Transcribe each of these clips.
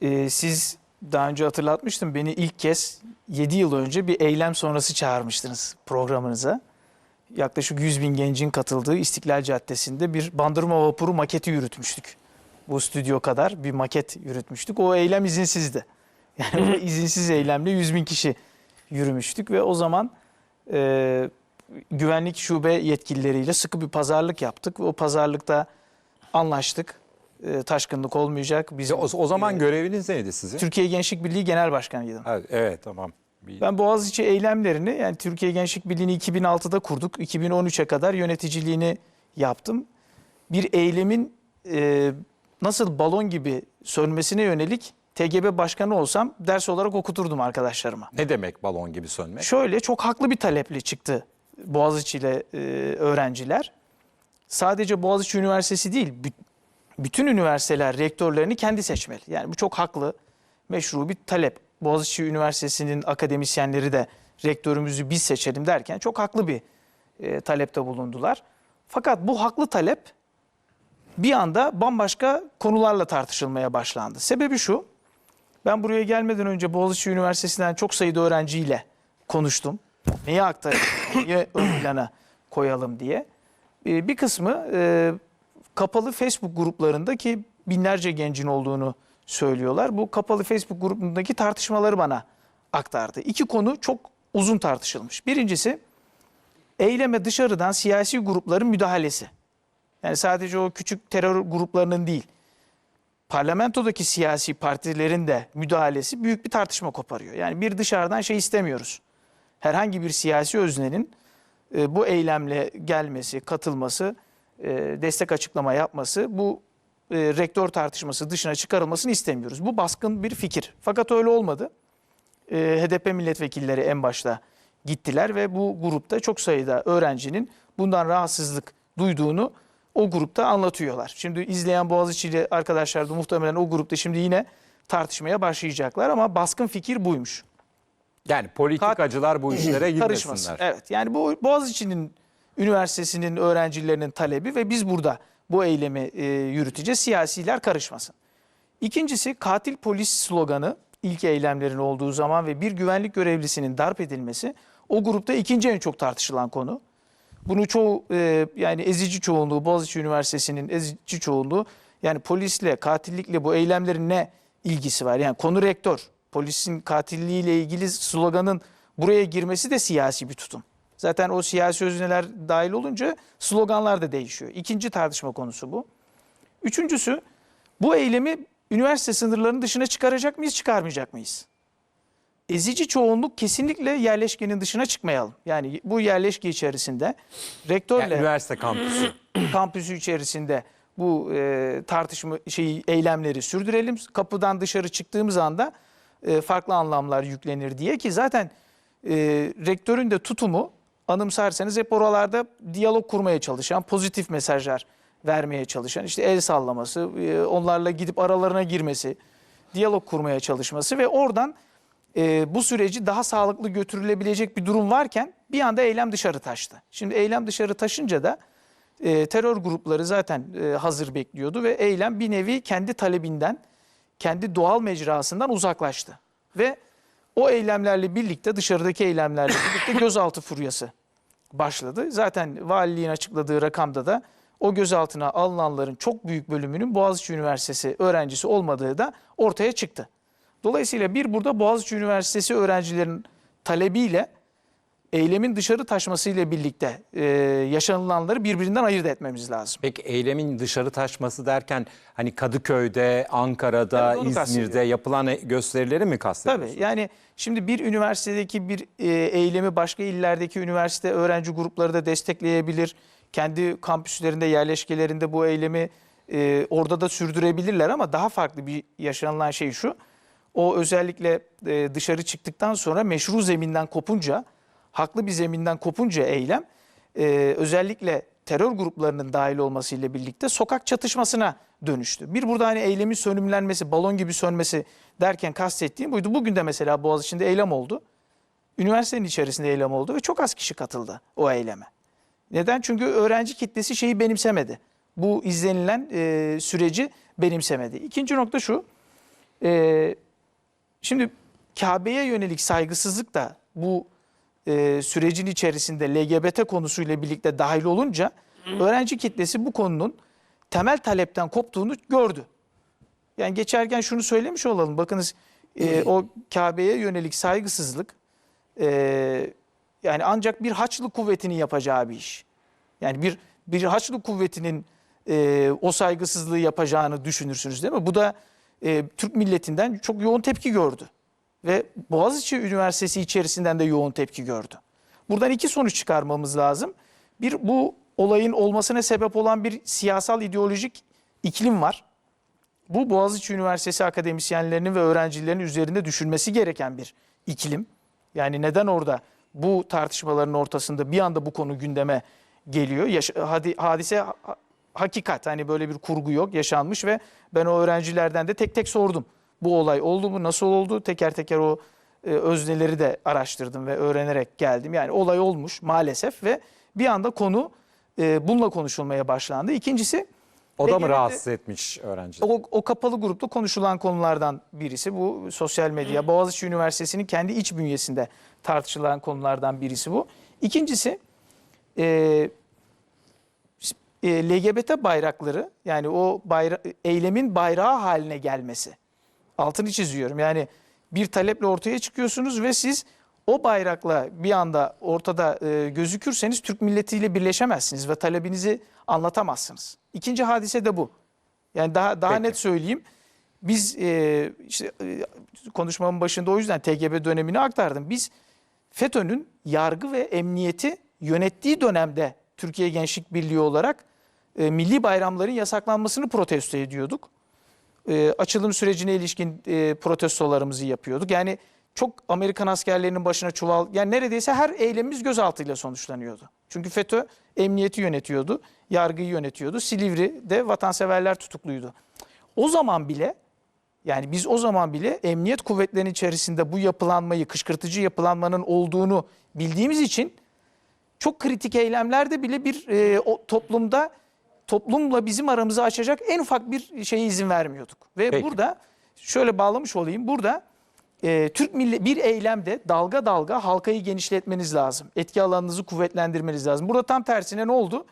Ee, siz daha önce hatırlatmıştım beni ilk kez 7 yıl önce bir eylem sonrası çağırmıştınız programınıza. Yaklaşık 100 bin gencin katıldığı İstiklal Caddesi'nde bir bandırma vapuru maketi yürütmüştük. Bu stüdyo kadar bir maket yürütmüştük. O eylem izinsizdi. Yani o izinsiz eylemle 100 bin kişi yürümüştük ve o zaman e, güvenlik şube yetkilileriyle sıkı bir pazarlık yaptık. O pazarlıkta anlaştık. E, taşkınlık olmayacak. Biz O, o zaman göreviniz neydi sizin? Türkiye Gençlik Birliği Genel Başkanıydım. Evet, evet tamam. Ben Boğaziçi eylemlerini yani Türkiye Gençlik Birliği'ni 2006'da kurduk. 2013'e kadar yöneticiliğini yaptım. Bir eylemin e, nasıl balon gibi sönmesine yönelik TGB başkanı olsam ders olarak okuturdum arkadaşlarıma. Ne demek balon gibi sönmek? Şöyle çok haklı bir taleple çıktı Boğaziçi'yle e, öğrenciler. Sadece Boğaziçi Üniversitesi değil, bütün üniversiteler rektörlerini kendi seçmeli. Yani bu çok haklı, meşru bir talep. Boğaziçi Üniversitesi'nin akademisyenleri de rektörümüzü biz seçelim derken çok haklı bir e, talepte bulundular. Fakat bu haklı talep bir anda bambaşka konularla tartışılmaya başlandı. Sebebi şu, ben buraya gelmeden önce Boğaziçi Üniversitesi'nden çok sayıda öğrenciyle konuştum. Neyi aktaralım, neyi ön plana koyalım diye. Ee, Bir kısmı e, kapalı Facebook gruplarında ki binlerce gencin olduğunu söylüyorlar. Bu kapalı Facebook grubundaki tartışmaları bana aktardı. İki konu çok uzun tartışılmış. Birincisi eyleme dışarıdan siyasi grupların müdahalesi. Yani sadece o küçük terör gruplarının değil, parlamentodaki siyasi partilerin de müdahalesi büyük bir tartışma koparıyor. Yani bir dışarıdan şey istemiyoruz. Herhangi bir siyasi öznenin e, bu eylemle gelmesi, katılması, e, destek açıklama yapması, bu e, rektör tartışması dışına çıkarılmasını istemiyoruz. Bu baskın bir fikir. Fakat öyle olmadı. E, HDP milletvekilleri en başta gittiler ve bu grupta çok sayıda öğrencinin bundan rahatsızlık duyduğunu o grupta anlatıyorlar. Şimdi izleyen Boğaziçi'li arkadaşlar da muhtemelen o grupta şimdi yine tartışmaya başlayacaklar ama baskın fikir buymuş. Yani politikacılar bu işlere Karışmasın. girmesinler. Evet yani bu Boğaziçi'nin üniversitesinin öğrencilerinin talebi ve biz burada bu eylemi e, yürüteceğiz. Siyasiler karışmasın. İkincisi katil polis sloganı ilk eylemlerin olduğu zaman ve bir güvenlik görevlisinin darp edilmesi o grupta ikinci en çok tartışılan konu. Bunu çoğu e, yani ezici çoğunluğu Boğaziçi Üniversitesi'nin ezici çoğunluğu yani polisle katillikle bu eylemlerin ne ilgisi var? Yani konu rektör polisin katilliğiyle ilgili sloganın buraya girmesi de siyasi bir tutum. Zaten o siyasi özneler dahil olunca sloganlar da değişiyor. İkinci tartışma konusu bu. Üçüncüsü bu eylemi üniversite sınırlarının dışına çıkaracak mıyız, çıkarmayacak mıyız? Ezici çoğunluk kesinlikle yerleşkenin dışına çıkmayalım. Yani bu yerleşke içerisinde rektörle Yani üniversite kampüsü. kampüsü içerisinde bu e, tartışma şeyi eylemleri sürdürelim. Kapıdan dışarı çıktığımız anda e, farklı anlamlar yüklenir diye ki zaten e, rektörün de tutumu anımsarsanız hep oralarda diyalog kurmaya çalışan, pozitif mesajlar vermeye çalışan, işte el sallaması, e, onlarla gidip aralarına girmesi, diyalog kurmaya çalışması ve oradan e, bu süreci daha sağlıklı götürülebilecek bir durum varken bir anda eylem dışarı taştı. Şimdi eylem dışarı taşınca da e, terör grupları zaten e, hazır bekliyordu ve eylem bir nevi kendi talebinden, kendi doğal mecrasından uzaklaştı. Ve o eylemlerle birlikte dışarıdaki eylemlerle birlikte gözaltı furyası başladı. Zaten valiliğin açıkladığı rakamda da o gözaltına alınanların çok büyük bölümünün Boğaziçi Üniversitesi öğrencisi olmadığı da ortaya çıktı. Dolayısıyla bir burada Boğaziçi Üniversitesi öğrencilerin talebiyle eylemin dışarı taşmasıyla birlikte e, yaşanılanları birbirinden ayırt etmemiz lazım. Peki eylemin dışarı taşması derken hani Kadıköy'de, Ankara'da, Evet, İzmir'de yapılan gösterileri mi kastediyorsunuz? Tabii yani şimdi bir üniversitedeki bir e, eylemi başka illerdeki üniversite öğrenci grupları da destekleyebilir. Kendi kampüslerinde, yerleşkelerinde bu eylemi e, orada da sürdürebilirler ama daha farklı bir yaşanılan şey şu. O özellikle e, dışarı çıktıktan sonra meşru zeminden kopunca, haklı bir zeminden kopunca eylem e, özellikle terör gruplarının dahil olmasıyla birlikte sokak çatışmasına dönüştü. Bir burada hani eylemin sönümlenmesi, balon gibi sönmesi derken kastettiğim buydu. Bugün de mesela Boğaziçi'nde eylem oldu. Üniversitenin içerisinde eylem oldu ve çok az kişi katıldı o eyleme. Neden? Çünkü öğrenci kitlesi şeyi benimsemedi. Bu izlenilen e, süreci benimsemedi. İkinci nokta şu. Ee, şimdi Kabe'ye yönelik saygısızlık da bu e, sürecin içerisinde LGBT konusuyla birlikte dahil olunca öğrenci kitlesi bu konunun temel talepten koptuğunu gördü. Yani geçerken şunu söylemiş olalım. Bakınız e, o Kabe'ye yönelik saygısızlık e, yani ancak bir Haçlı kuvvetinin yapacağı bir iş. Yani bir bir Haçlı kuvvetinin e, o saygısızlığı yapacağını düşünürsünüz değil mi? Bu da e, Türk milletinden çok yoğun tepki gördü. Ve Boğaziçi Üniversitesi içerisinden de yoğun tepki gördü. Buradan iki sonuç çıkarmamız lazım. Bir bu olayın olmasına sebep olan bir siyasal ideolojik iklim var. Bu Boğaziçi Üniversitesi akademisyenlerinin ve öğrencilerinin üzerinde düşünmesi gereken bir iklim. Yani neden orada bu tartışmaların ortasında bir anda bu konu gündeme geliyor? Yaş- hadi, hadise ha- hakikat hani böyle bir kurgu yok yaşanmış ve ben o öğrencilerden de tek tek sordum. Bu olay oldu mu nasıl oldu teker teker o e, özneleri de araştırdım ve öğrenerek geldim. Yani olay olmuş maalesef ve bir anda konu e, bununla konuşulmaya başlandı. İkincisi O da mı rahatsız etmiş öğrencileri? o, o kapalı grupta konuşulan konulardan birisi bu sosyal medya. Boğaziçi Üniversitesi'nin kendi iç bünyesinde tartışılan konulardan birisi bu. İkincisi e, e, LGBT bayrakları yani o bayra eylemin bayrağı haline gelmesi. Altını çiziyorum. Yani bir taleple ortaya çıkıyorsunuz ve siz o bayrakla bir anda ortada e, gözükürseniz Türk milletiyle birleşemezsiniz ve talebinizi anlatamazsınız. İkinci hadise de bu. Yani daha daha Peki. net söyleyeyim. Biz e, işte e, konuşmamın başında o yüzden TGB dönemini aktardım. Biz FETÖ'nün yargı ve emniyeti yönettiği dönemde Türkiye Gençlik Birliği olarak e, milli bayramların yasaklanmasını protesto ediyorduk. E, açılım sürecine ilişkin e, protestolarımızı yapıyorduk. Yani çok Amerikan askerlerinin başına çuval, yani neredeyse her eylemimiz gözaltıyla sonuçlanıyordu. Çünkü FETÖ emniyeti yönetiyordu, yargıyı yönetiyordu. Silivri'de vatanseverler tutukluydu. O zaman bile yani biz o zaman bile emniyet kuvvetlerinin içerisinde bu yapılanmayı, kışkırtıcı yapılanmanın olduğunu bildiğimiz için çok kritik eylemlerde bile bir e, o toplumda toplumla bizim aramızı açacak en ufak bir şeye izin vermiyorduk. Ve Peki. burada şöyle bağlamış olayım. Burada e, Türk milli bir eylemde dalga dalga halkayı genişletmeniz lazım. Etki alanınızı kuvvetlendirmeniz lazım. Burada tam tersine ne oldu?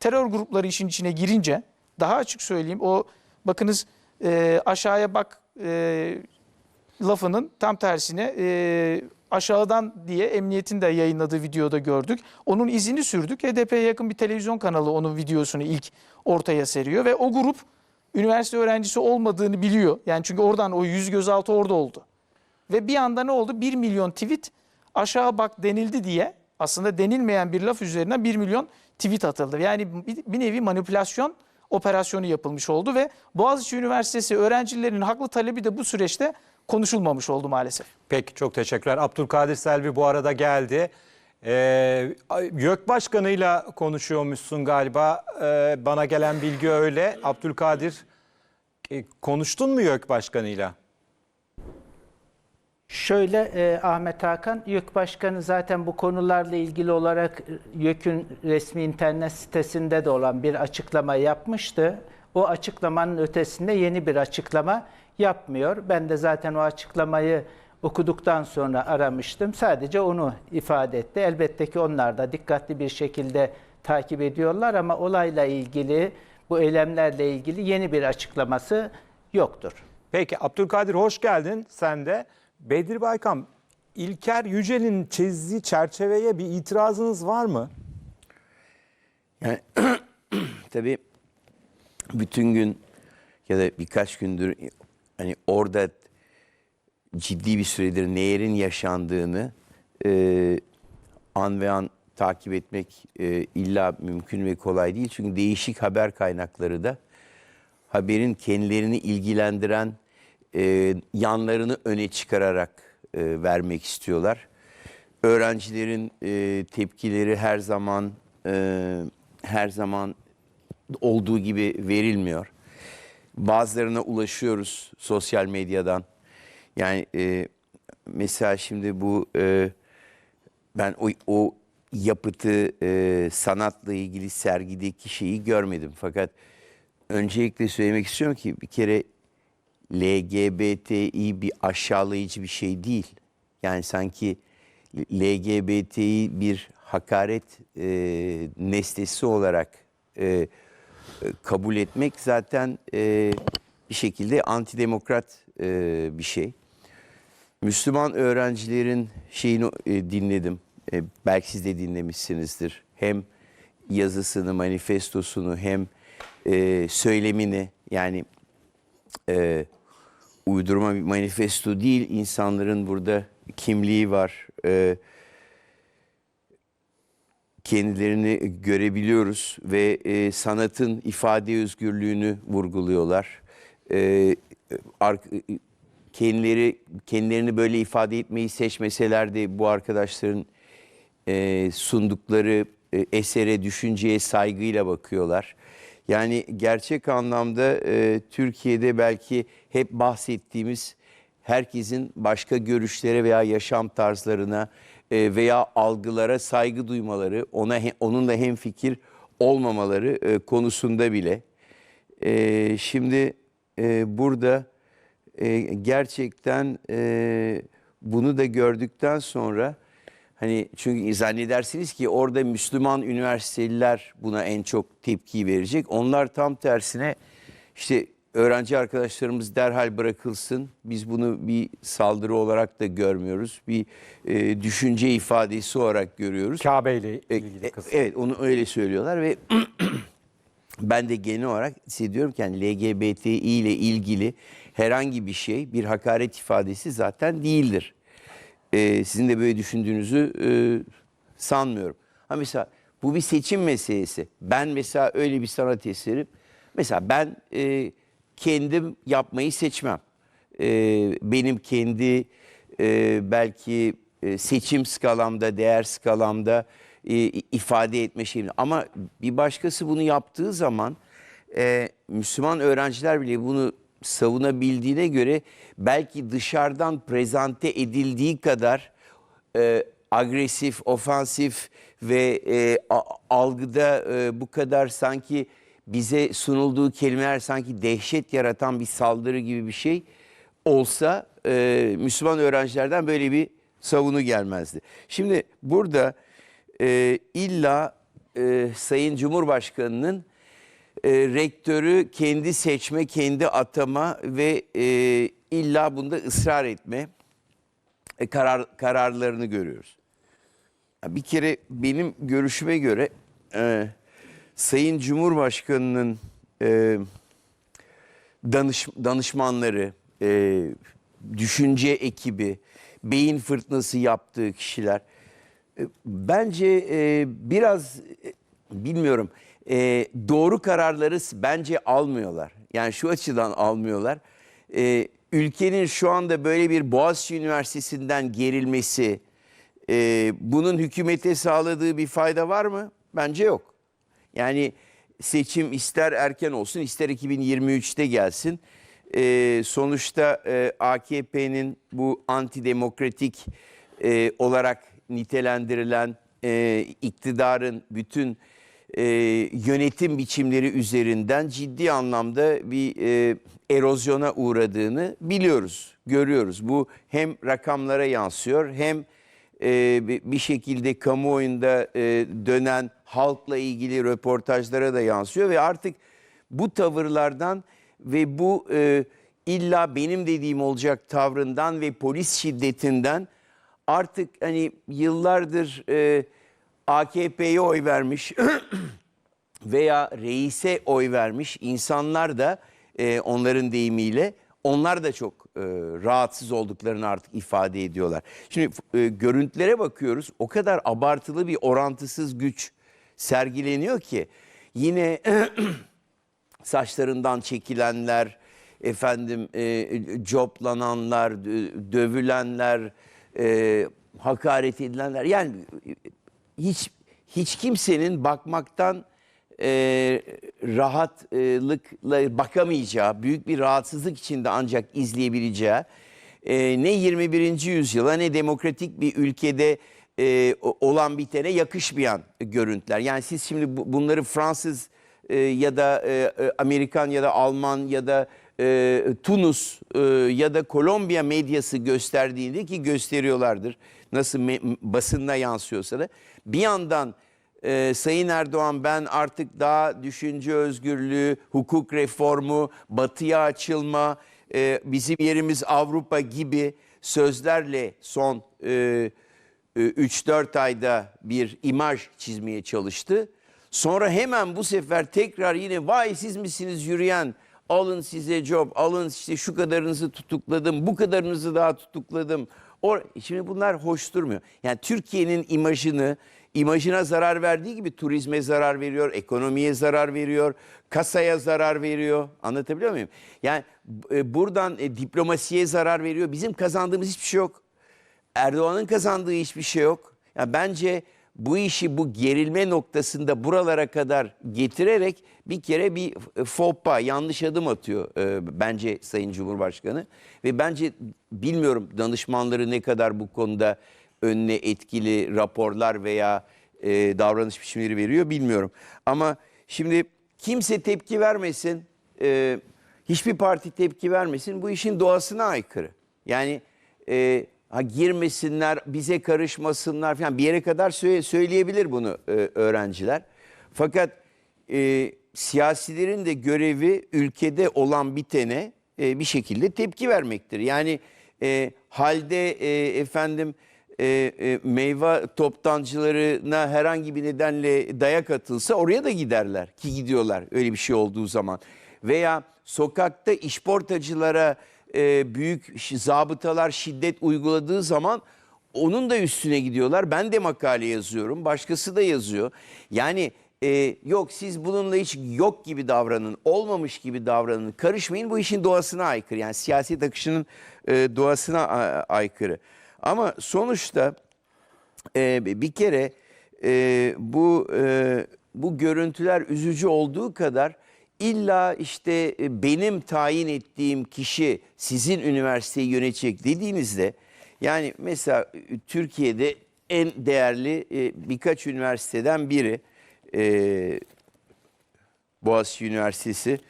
Terör grupları işin içine girince daha açık söyleyeyim o bakınız e, aşağıya bak e, lafının tam tersine e, aşağıdan diye emniyetin de yayınladığı videoda gördük. Onun izini sürdük. HDP'ye yakın bir televizyon kanalı onun videosunu ilk ortaya seriyor ve o grup üniversite öğrencisi olmadığını biliyor. Yani çünkü oradan o yüz gözaltı orada oldu. Ve bir anda ne oldu? 1 milyon tweet aşağı bak denildi diye aslında denilmeyen bir laf üzerinden 1 milyon tweet atıldı. Yani bir nevi manipülasyon operasyonu yapılmış oldu ve Boğaziçi Üniversitesi öğrencilerinin haklı talebi de bu süreçte konuşulmamış oldu maalesef. Peki çok teşekkürler. Abdülkadir Selvi bu arada geldi. Ee, YÖK Başkanı'yla konuşuyormuşsun galiba. Ee, bana gelen bilgi öyle. Abdülkadir e, konuştun mu YÖK Başkanı'yla? Şöyle e, Ahmet Hakan, YÖK Başkanı zaten bu konularla ilgili olarak e, YÖK'ün resmi internet sitesinde de olan bir açıklama yapmıştı. O açıklamanın ötesinde yeni bir açıklama yapmıyor. Ben de zaten o açıklamayı okuduktan sonra aramıştım. Sadece onu ifade etti. Elbette ki onlar da dikkatli bir şekilde takip ediyorlar ama olayla ilgili, bu eylemlerle ilgili yeni bir açıklaması yoktur. Peki Abdülkadir hoş geldin sen de. Bedir Baykam, İlker Yücel'in çizdiği çerçeveye bir itirazınız var mı? Yani tabii bütün gün ya da birkaç gündür hani orada ciddi bir süredir neyin yaşandığını e, an ve an takip etmek e, illa mümkün ve kolay değil. Çünkü değişik haber kaynakları da haberin kendilerini ilgilendiren e, yanlarını öne çıkararak e, vermek istiyorlar. Öğrencilerin e, tepkileri her zaman e, her zaman olduğu gibi verilmiyor. Bazılarına ulaşıyoruz sosyal medyadan. Yani e, mesela şimdi bu e, ben o, o yapıtı e, sanatla ilgili sergideki şeyi görmedim. Fakat öncelikle söylemek istiyorum ki bir kere LGBTİ bir aşağılayıcı bir şey değil. Yani sanki LGBTİ bir hakaret e, nesnesi olarak e, kabul etmek zaten e, bir şekilde antidemokrat e, bir şey. Müslüman öğrencilerin şeyini e, dinledim. E, belki siz de dinlemişsinizdir. Hem yazısını, manifestosunu hem e, söylemini yani e, uydurma bir manifesto değil. insanların burada kimliği var. E, kendilerini görebiliyoruz ve e, sanatın ifade özgürlüğünü vurguluyorlar. E, ar- kendileri kendilerini böyle ifade etmeyi seçmeseler de bu arkadaşların e, sundukları e, esere, düşünceye saygıyla bakıyorlar. Yani gerçek anlamda e, Türkiye'de belki hep bahsettiğimiz herkesin başka görüşlere veya yaşam tarzlarına e, veya algılara saygı duymaları, ona onunla hemfikir olmamaları e, konusunda bile. E, şimdi burada gerçekten bunu da gördükten sonra hani çünkü zannedersiniz ki orada Müslüman üniversiteliler buna en çok tepki verecek. Onlar tam tersine işte öğrenci arkadaşlarımız derhal bırakılsın. Biz bunu bir saldırı olarak da görmüyoruz. Bir e, düşünce ifadesi olarak görüyoruz. Kabe ile E, ilgili e, kısım. Evet onu öyle söylüyorlar ve ben de genel olarak hissediyorum ki yani LGBTİ ile ilgili herhangi bir şey bir hakaret ifadesi zaten değildir. Ee, sizin de böyle düşündüğünüzü e, sanmıyorum. Ha mesela bu bir seçim meselesi. Ben mesela öyle bir sanat eseri mesela ben e, kendim yapmayı seçmem. E, benim kendi e, belki e, seçim skalamda, değer skalamda e, ifade etme şeyim. Ama bir başkası bunu yaptığı zaman e, Müslüman öğrenciler bile bunu savunabildiğine göre belki dışarıdan prezente edildiği kadar e, agresif, ofansif ve e, algıda e, bu kadar sanki bize sunulduğu kelimeler sanki dehşet yaratan bir saldırı gibi bir şey olsa e, Müslüman öğrencilerden böyle bir savunu gelmezdi. Şimdi burada e, illa e, Sayın Cumhurbaşkanı'nın e, rektörü kendi seçme, kendi atama ve e, illa bunda ısrar etme e, karar kararlarını görüyoruz. Bir kere benim görüşüme göre e, Sayın Cumhurbaşkanı'nın e, danış, danışmanları, e, düşünce ekibi, beyin fırtınası yaptığı kişiler e, bence e, biraz e, bilmiyorum e, doğru kararları bence almıyorlar. Yani şu açıdan almıyorlar. E, ülkenin şu anda böyle bir Boğaziçi Üniversitesi'nden gerilmesi, e, bunun hükümete sağladığı bir fayda var mı? Bence yok. Yani seçim ister erken olsun ister 2023'te gelsin. Ee, sonuçta e, AKP'nin bu antidemokratik e, olarak nitelendirilen e, iktidarın bütün e, yönetim biçimleri üzerinden ciddi anlamda bir e, erozyona uğradığını biliyoruz, görüyoruz. Bu hem rakamlara yansıyor hem e, bir- şekilde kamuoyunda e, dönen halkla ilgili röportajlara da yansıyor ve artık bu tavırlardan ve bu e, illa benim dediğim olacak tavrından ve polis şiddetinden artık hani yıllardır AKP'ye oy vermiş veya reise oy vermiş insanlar da onların deyimiyle onlar da çok e, rahatsız olduklarını artık ifade ediyorlar. Şimdi e, görüntülere bakıyoruz o kadar abartılı bir orantısız güç sergileniyor ki yine saçlarından çekilenler, efendim e, coplananlar, dö- dövülenler, e, hakaret edilenler yani hiç hiç kimsenin bakmaktan e, rahatlıkla bakamayacağı, büyük bir rahatsızlık içinde ancak izleyebileceği e, ne 21. yüzyıla ne demokratik bir ülkede e, olan bitene yakışmayan görüntüler. Yani siz şimdi bu- bunları Fransız e, ya da e, e, Amerikan ya da Alman ya da e, Tunus e, ya da Kolombiya medyası gösterdiğinde ki gösteriyorlardır. Nasıl basında yansıyorsa da bir yandan e, Sayın Erdoğan ben artık daha düşünce özgürlüğü, hukuk reformu, batıya açılma, e, bizim yerimiz Avrupa gibi sözlerle son e, 3-4 ayda bir imaj çizmeye çalıştı. Sonra hemen bu sefer tekrar yine vay siz misiniz yürüyen alın size job alın işte şu kadarınızı tutukladım bu kadarınızı daha tutukladım. O, şimdi bunlar hoş durmuyor. Yani Türkiye'nin imajını imajına zarar verdiği gibi turizme zarar veriyor, ekonomiye zarar veriyor, kasaya zarar veriyor. Anlatabiliyor muyum? Yani e, buradan e, diplomasiye zarar veriyor. Bizim kazandığımız hiçbir şey yok. Erdoğan'ın kazandığı hiçbir şey yok. Ya bence bu işi bu gerilme noktasında buralara kadar getirerek bir kere bir fopa yanlış adım atıyor e, bence Sayın Cumhurbaşkanı. Ve bence bilmiyorum danışmanları ne kadar bu konuda önüne etkili raporlar veya e, davranış biçimleri veriyor bilmiyorum. Ama şimdi kimse tepki vermesin, e, hiçbir parti tepki vermesin bu işin doğasına aykırı. Yani e, ha girmesinler, bize karışmasınlar falan bir yere kadar söyle- söyleyebilir bunu e, öğrenciler. Fakat e, siyasilerin de görevi ülkede olan bitene e, bir şekilde tepki vermektir. Yani e, halde e, efendim e, e, meyve toptancılarına herhangi bir nedenle dayak atılsa oraya da giderler ki gidiyorlar öyle bir şey olduğu zaman. Veya sokakta işportacılara e, büyük zabıtalar şiddet uyguladığı zaman onun da üstüne gidiyorlar. Ben de makale yazıyorum, başkası da yazıyor. Yani e, yok siz bununla hiç yok gibi davranın, olmamış gibi davranın, karışmayın. Bu işin doğasına aykırı. Yani siyaset akışının e, doğasına aykırı. Ama sonuçta e, bir kere e, bu e, bu görüntüler üzücü olduğu kadar illa işte e, benim tayin ettiğim kişi sizin üniversiteyi yönetecek dediğinizde yani mesela e, Türkiye'de en değerli e, birkaç üniversiteden biri Boğaziçi Üniversitesi.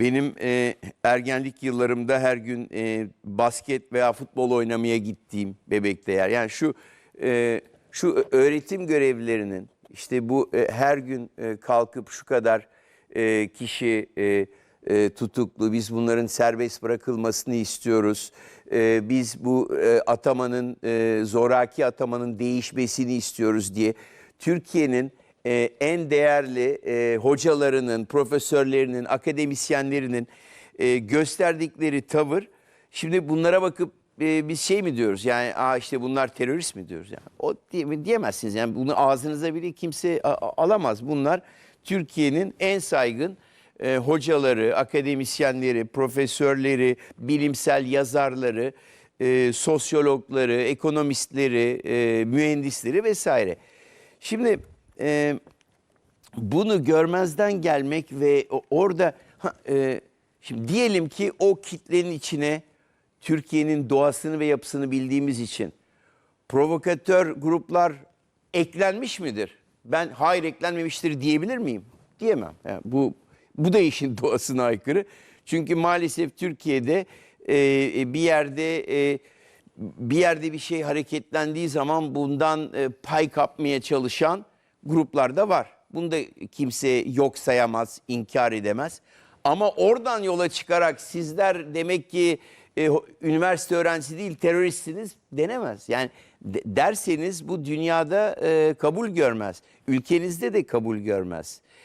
Benim e, ergenlik yıllarımda her gün e, basket veya futbol oynamaya gittiğim bebekte yer. Yani şu e, şu öğretim görevlilerinin işte bu e, her gün e, kalkıp şu kadar e, kişi e, e, tutuklu, biz bunların serbest bırakılmasını istiyoruz. E, biz bu e, atamanın, e, zoraki atamanın değişmesini istiyoruz diye Türkiye'nin e, en değerli e, hocalarının, profesörlerinin, akademisyenlerinin e, gösterdikleri tavır. Şimdi bunlara bakıp e, biz şey mi diyoruz? Yani Aa işte bunlar terörist mi? diyoruz yani. O diye, diyemezsiniz. Yani bunu ağzınıza bile kimse alamaz. Bunlar Türkiye'nin en saygın e, hocaları, akademisyenleri, profesörleri, bilimsel yazarları, e, sosyologları, ekonomistleri, e, mühendisleri vesaire. Şimdi e, bunu görmezden gelmek ve orada ha, e, şimdi diyelim ki o kitlenin içine Türkiye'nin doğasını ve yapısını bildiğimiz için provokatör gruplar eklenmiş midir? Ben hayır eklenmemiştir diyebilir miyim? Diyemem. Yani bu bu da işin doğasına aykırı. Çünkü maalesef Türkiye'de e, bir yerde e, bir yerde bir şey hareketlendiği zaman bundan e, pay kapmaya çalışan gruplar da var. Bunu da kimse yok sayamaz, inkar edemez. Ama oradan yola çıkarak sizler demek ki e, üniversite öğrencisi değil teröristsiniz denemez. Yani de- derseniz bu dünyada e, kabul görmez. Ülkenizde de kabul görmez.